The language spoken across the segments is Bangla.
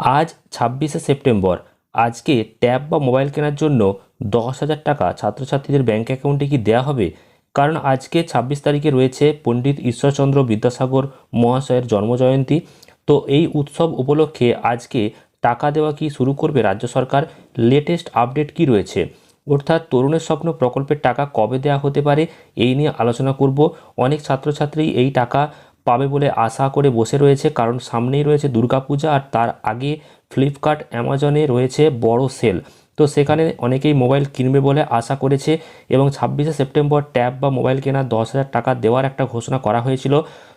আজ ছাব্বিশে সেপ্টেম্বর। আজকে ট্যাব বা মোবাইল কেনার জন্য দশ হাজার টাকা ছাত্রছাত্রীদের ব্যাঙ্ক অ্যাকাউন্টে কি দেওয়া হবে? কারণ আজকে ছাব্বিশ তারিখে রয়েছে পণ্ডিত ঈশ্বরচন্দ্র বিদ্যাসাগর মহাশয়ের জন্মজয়ন্তী। তো এই উৎসব উপলক্ষে আজকে টাকা দেওয়া কি শুরু করবে রাজ্য সরকার? লেটেস্ট আপডেট কি রয়েছে? অর্থাৎ তরুণের স্বপ্ন প্রকল্পের টাকা কবে দেওয়া হতে পারে? এই নিয়ে আলোচনা করব। অনেক ছাত্রছাত্রী এই টাকা পাবে বলে আশা করে বসে রয়েছে। কারণ সামনেই রয়েছে দুর্গাপূজা আর তার আগে ফ্লিপকার্ট, অ্যামাজনে রয়েছে বড় সেল। তো সেখানে অনেকেই মোবাইল কিনবে বলে আশা করেছে এবং ছাব্বিশে সেপ্টেম্বর ট্যাব বা মোবাইল কেনা দশ হাজার টাকা দেওয়ার একটা ঘোষণা করা হয়েছিল।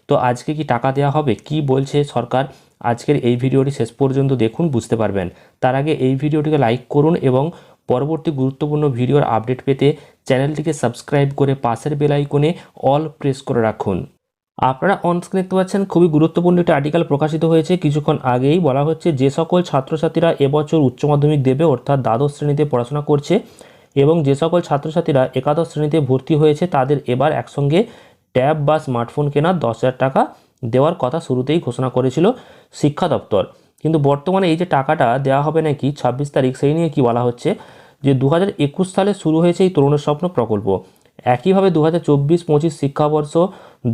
তো আজকে কি টাকা দেওয়া হবে? কি বলছে সরকার? আজকের এই ভিডিওটি শেষ পর্যন্ত দেখুন, বুঝতে পারবেন। তার আগে এই ভিডিওটিকে লাইক করুন এবং পরবর্তী গুরুত্বপূর্ণ ভিডিওর আপডেট পেতে চ্যানেলটিকে সাবস্ক্রাইব করে পাশের বেল আইকনে অল প্রেস করে রাখুন। আপনারা অনস্ক্রিন দেখতে পাচ্ছেন খুবই গুরুত্বপূর্ণ একটি আর্টিকেল প্রকাশিত হয়েছে। কিছুক্ষণ আগেই বলা হচ্ছে, যে সকল ছাত্রছাত্রীরা এবছর উচ্চ মাধ্যমিক দেবে, অর্থাৎ দ্বাদশ শ্রেণীতে পড়াশোনা করছে এবং যে সকল ছাত্রছাত্রীরা একাদশ শ্রেণীতে ভর্তি হয়েছে, তাদের এবার একসঙ্গে ট্যাব বা স্মার্টফোন কেনার দশ হাজার টাকা দেওয়ার কথা শুরুতেই ঘোষণা করেছিল শিক্ষা দপ্তর। কিন্তু বর্তমানে এই যে টাকাটা দেওয়া হবে নাকি ছাব্বিশ তারিখ, সেই নিয়ে কি বলা হচ্ছে? যে দু হাজার একুশ সালে শুরু হয়েছে এই তরুণের স্বপ্ন প্রকল্প। একইভাবে দু হাজার চব্বিশ পঁচিশ শিক্ষাবর্ষ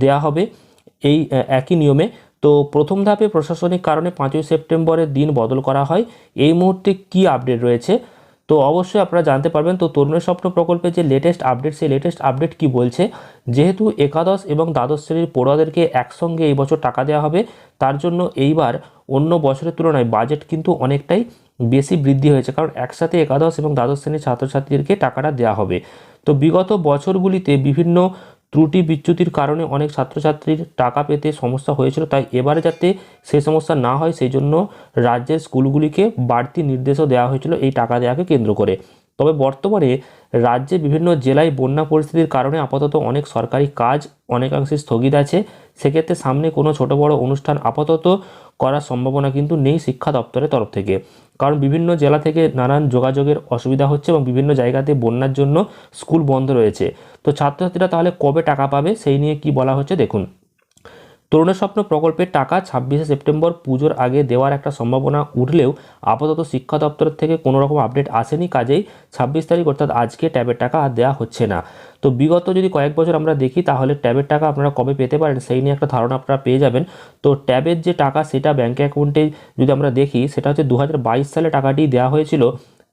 দেওয়া হবে এই একই নিয়মে। তো প্রথম ধাপে প্রশাসনিক কারণে পাঁচই সেপ্টেম্বরের দিন বদল করা হয়। এই মুহূর্তে কি আপডেট রয়েছে? তো অবশ্যই আপনারা জানতে পারবেন। তো তরুণের স্বপ্ন প্রকল্পে যে লেটেস্ট আপডেট সেই লেটেস্ট আপডেট কি বলছে? যেহেতু একাদশ এবং দ্বাদশ শ্রেণির পড়ুয়াদেরকে একসঙ্গে এই বছর টাকা দেওয়া হবে, তার জন্য এইবার অন্য বছরের তুলনায় বাজেট কিন্তু অনেকটাই বেশি বৃদ্ধি হয়েছে। কারণ একসাথে একাদশ এবং দ্বাদশ শ্রেণির ছাত্রছাত্রীদেরকে টাকাটা দেওয়া হবে। তো বিগত বছরগুলিতে বিভিন্ন ত্রুটি বিচ্যুতির কারণে অনেক ছাত্রছাত্রীর টাকা পেতে সমস্যা হয়েছিল। তাই এবারে যাতে সে সমস্যা না হয় সেই জন্য রাজ্যের স্কুলগুলিকে বাড়তি নির্দেশও দেওয়া হয়েছিল এই টাকা দেওয়াকে কেন্দ্র করে। তবে বর্তমানে রাজ্যে বিভিন্ন জেলায় বন্যা পরিস্থিতির কারণে আপাতত অনেক সরকারি কাজ অনেকাংশে স্থগিত আছে। সেক্ষেত্রে সামনে কোনো ছোট বড় অনুষ্ঠান আপাতত করার সম্ভাবনা কিন্তু নেই শিক্ষা দপ্তরের তরফ থেকে। কারণ বিভিন্ন জেলা থেকে নানান যোগাযোগের অসুবিধা হচ্ছে এবং বিভিন্ন জায়গাতে বন্যার জন্য স্কুল বন্ধ রয়েছে। তো ছাত্রছাত্রীরা তাহলে কবে টাকা পাবে? সেই নিয়ে কি বলা হচ্ছে? দেখুন। তরুণের স্বপ্ন প্রকল্পের টাকা ছাব্বিশে সেপ্টেম্বর পুজোর আগে দেওয়ার একটা সম্ভাবনা উঠলেও আপাতত শিক্ষা দপ্তরের থেকে কোনো রকম আপডেট আসেনি, কাজেই ছাব্বিশ তারিখ অর্থাৎ আজকে ট্যাবের টাকা আর দেওয়া হচ্ছে না। তো বিগত যদি কয়েক বছর আমরা দেখি, তাহলে ট্যাবের টাকা আপনারা কবে পেতে পারেন সেই নিয়ে একটা ধারণা আপনারা পেয়ে যাবেন। তো ট্যাবের যে টাকা, সেটা ব্যাঙ্ক অ্যাকাউন্টে যদি আমরা দেখি, সেটা হচ্ছে দু হাজার বাইশ সালে টাকাটি দেওয়া হয়েছিল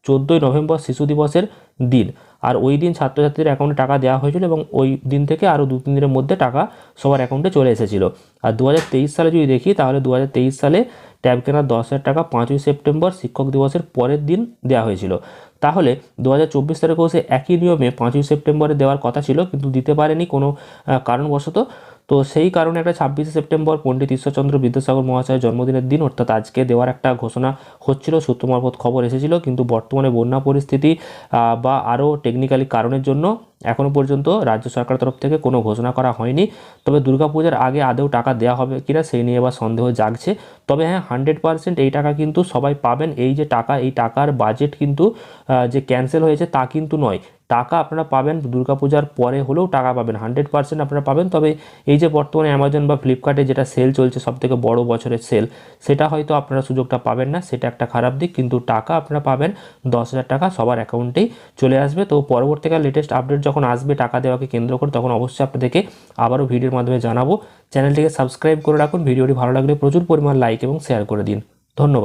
চোদ্দোই নভেম্বর শিশু দিবসের দিন। আর ওই দিন ছাত্রছাত্রীদের অ্যাকাউন্টে টাকা দেওয়া হয়েছিল এবং ওই দিন থেকে আরও দু তিন দিনের মধ্যে টাকা সবার অ্যাকাউন্টে চলে এসেছিল। আর দু হাজার তেইশ সালে যদি দেখি, তাহলে দু হাজার তেইশ সালে ট্যাব কেনার দশ হাজার টাকা পাঁচই সেপ্টেম্বর শিক্ষক দিবসের পরের দিন দেওয়া হয়েছিল। তাহলে দু হাজার চব্বিশ তারিখেও সে একই নিয়মে পাঁচই সেপ্টেম্বরে দেওয়ার কথা ছিল, কিন্তু দিতে পারেনি কোনো কারণবশত তো সেই কারণে একটা ছাব্বিশে সেপ্টেম্বর পণ্ডিত ঈশ্বরচন্দ্র বিদ্যাসাগর মহাশয়ের জন্মদিনের দিন, অর্থাৎ আজকে দেওয়ার একটা ঘোষণা হচ্ছিল, সূত্র মারফত খবর এসেছিল। কিন্তু বর্তমানে বন্যা পরিস্থিতি বা আরও টেকনিক্যালি কারণের জন্য এখনও পর্যন্ত রাজ্য সরকারের তরফ থেকে কোনো ঘোষণা করা হয়নি। তবে দুর্গাপূজার আগে আদৌ টাকা দেওয়া হবে কিনা সেই নিয়ে এবার সন্দেহ জাগছে। তবে হ্যাঁ হান্ড্রেড পার্সেন্ট এই টাকা কিন্তু সবাই পাবেন। এই যে টাকা, এই টাকার বাজেট কিন্তু যে ক্যান্সেল হয়েছে তা কিন্তু নয়। টাকা আপনারা পাবেন দুর্গাপূজার পরে হলেও টাকা পাবেন হান্ড্রেড পার্সেন্ট আপনারা পাবেন। তবে এই যে বর্তমানে অ্যামাজন বা ফ্লিপকার্টে যেটা সেল চলছে সব থেকে বড় বছরের সেল সেটা হয়তো আপনারা সুযোগটা পাবেন না, সেটা একটা খারাপ দিক, কিন্তু টাকা আপনারা পাবেন, দশ হাজার টাকা সবার অ্যাকাউন্টেই চলে আসবে। তো পরবর্তীকাল লেটেস্ট আপডেট যখন আসবে টাকা দেওয়াকে কেন্দ্র করে, তখন অবশ্যই আপনাদেরকে আবারও ভিডিওর মাধ্যমে জানাব। চ্যানেলটিকে সাবস্ক্রাইব করে রাখুন, ভিডিওটি ভালো লাগলে প্রচুর পরিমাণ লাইক এবং শেয়ার করে দিন। ধন্যবাদ।